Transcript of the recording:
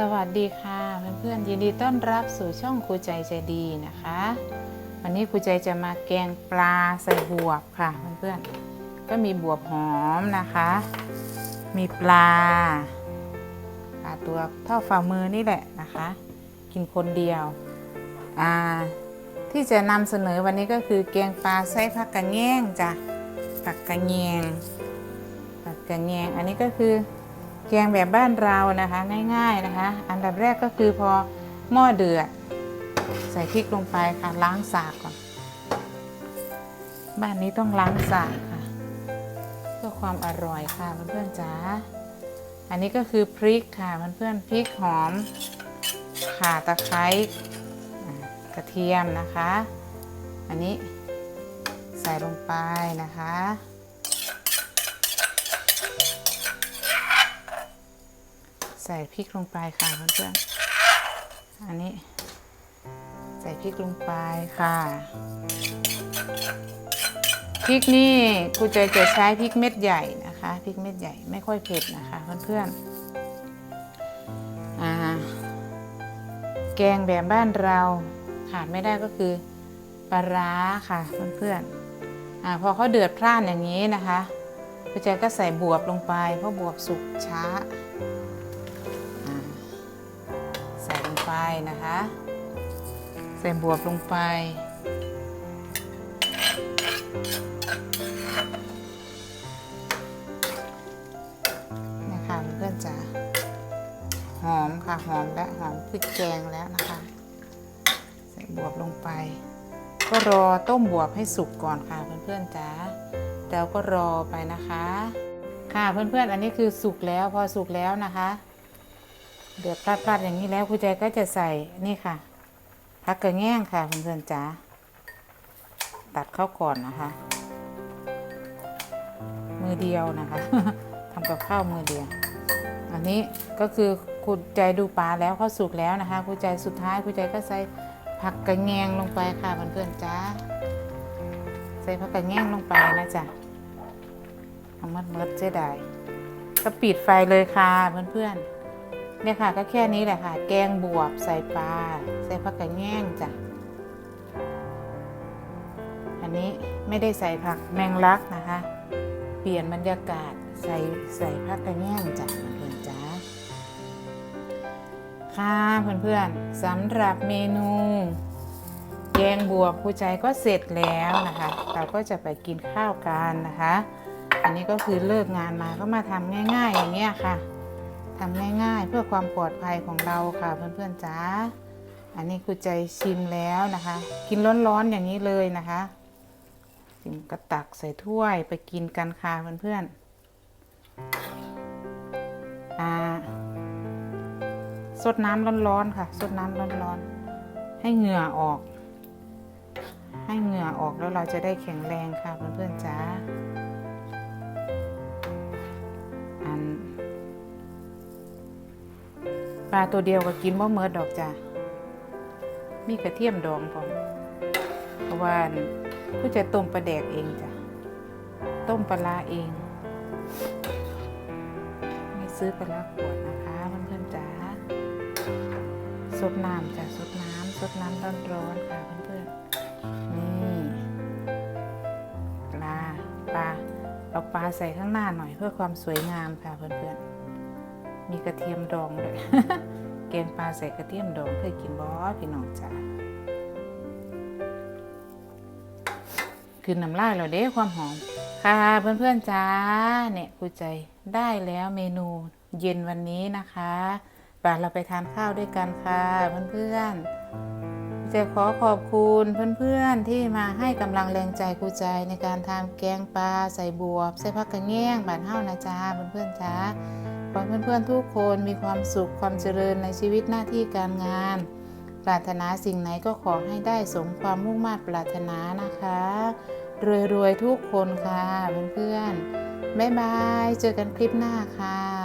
สวัสดีค่ะเพื่อนๆยินดีต้อนรับสู่ช่องครูใจใจดีนะคะ วันนี้ครูใจจะมาแกงปลาใส่บวบค่ะเพื่อนๆก็มีบวบหอมนะคะ มีปลาปลาตัวเท่าฝ่ามือนี่แหละนะคะ กินคนเดียวอ่าที่จะนำเสนอวันนี้ก็คือแกงปลาไส้ผักกระแยงจ้ะผักกระแยงผักกระแยงอันนี้ก็คือ แกงแบบบ้านเรานะคะง่ายๆนะคะ อันดับแรกก็คือพอหม้อเดือด ใส่พริกลงไปค่ะล้างสากก่อน บ้านนี้ต้องล้างสากค่ะ เพื่อความอร่อยค่ะเพื่อนๆจ๋าอันนี้ก็คือพริกค่ะเพื่อนๆพริกหอมข่าตะไคร้กระเทียมนะคะ อันนี้ใส่ลงไปนะคะ ใส่พริกลงไปค่ะเพื่อนๆอันนี้ ใส่พริกลงไปค่ะพริกนี่ครูใจจะใช้พริกเม็ดใหญ่นะคะพริกเม็ดใหญ่ไม่ค่อยเผ็ดนะคะเพื่อนๆอ่าแกงแบบบ้านเราขาดไม่ได้ก็คือปลาร้าค่ะเพื่อนๆอ่าพอเขาเดือดพร่านอย่างนี้นะคะครูใจก็ใส่บวบลงไป เพราะบวบสุกช้า นะคะ ใส่บวบลงไป นะคะเพื่อนจ๋าหอมค่ะหอมและหอมพริกแกงแล้วนะคะ ใส่บวบลงไป ก็รอต้มบวบให้สุกก่อนค่ะเพื่อนๆจ๋าแล้วก็รอไปนะคะ ค่ะเพื่อนๆอันนี้คือสุกแล้วพอสุกแล้วนะคะ เดือดพลาดๆอย่างนี้แล้วครูใจก็จะใส่นี่ค่ะพักกระแง่งค่ะเพื่อนๆจ๋าตัดเข้าก่อนนะคะ มือเดียวนะคะทำกับข้าวมือเดียว อันนี้ก็คือครูใจดูปลาแล้วเขาสุกแล้วนะคะครูใจสุดท้ายครูใจก็ใส่ผักกระแงงลงไปค่ะเพื่อนๆจ้าใส่ผักกระแงงลงไปนะจ๊ะเอามัดมัดเสียดายก็ปิดไฟเลยค่ะเพื่อนๆ เนี่ยค่ะก็แค่นี้แหละค่ะ แกงบวบใส่ปลาใส่ผักกระแงงจ้ะ อันนี้ไม่ได้ใส่ผักแมงลักนะคะ เปลี่ยนบรรยากาศใส่ใส่ผักกระแยงจ้ะเพื่อนจ้าค่ะเพื่อนๆสำหรับเมนูแกงบวบผู้ใจก็เสร็จแล้วนะคะ เราก็จะไปกินข้าวกันนะคะ อันนี้ก็คือเลิกงานมาก็มาทำง่าย ๆ อย่างเงี้ยค่ะ ทำง่ายๆ เพื่อความปลอดภัยของเราค่ะเพื่อนๆจ้าอันนี้ครูใจชิมแล้วนะคะ กินร้อนๆอย่างนี้เลยนะคะจิมก็ตักใส่ถ้วยไปกินกันค่ะเพื่อนๆอ่าสดน้ำร้อนๆค่ะสดน้ำร้อนๆให้เหงื่อออก ให้เหงื่อออกแล้วเราจะได้แข็งแรงค่ะเพื่อนๆจ้า ปลาตัวเดียวก็กินบ่เมิดดอกจ้ามีกระเทียมดองพร้อมเพราะว่าก็จะต้มปลาแดกเองจ้ะต้มปลาร้าเองไม่ซื้อปลาร้าขวดนะคะเพื่อนๆจ๋าสดน้ำจ้ะสดน้ำสดน้ำร้อนๆค่ะเพื่อนๆนี่ปลาปลาเอาปลาใส่ข้างหน้าหน่อยเพื่อความสวยงามค่ะเพื่อนๆ มีกระเทียมดองด้วยแกงปลาใส่กระเทียมดองเคยกินบอพี่น้องจ๋าคือน้ำลายเราเด้ความหอม ค่ะเพื่อนๆจ้าเนี่ยครูใจได้แล้วเมนูเย็นวันนี้นะคะป่าเราไปทานข้าวด้วยกันค่ะเพื่อนๆจะขอขอบคุณเพื่อนๆที่มาให้กำลังแรงใจครูใจในการทำแกงปลาใส่บวบ ใส่ผักกระแง่งบานเฮ้านะจ้าเพื่อนๆจ้า ขอให้เพื่อนๆทุกคนมีความสุขความเจริญในชีวิตหน้าที่การงาน ปรารถนาสิ่งไหนก็ขอให้ได้สมความมุ่งมา่ปรารถนานะคะ รวยๆทุกคนค่ะเพื่อนๆบ๊ายบาย เจอกันคลิปหน้าค่ะ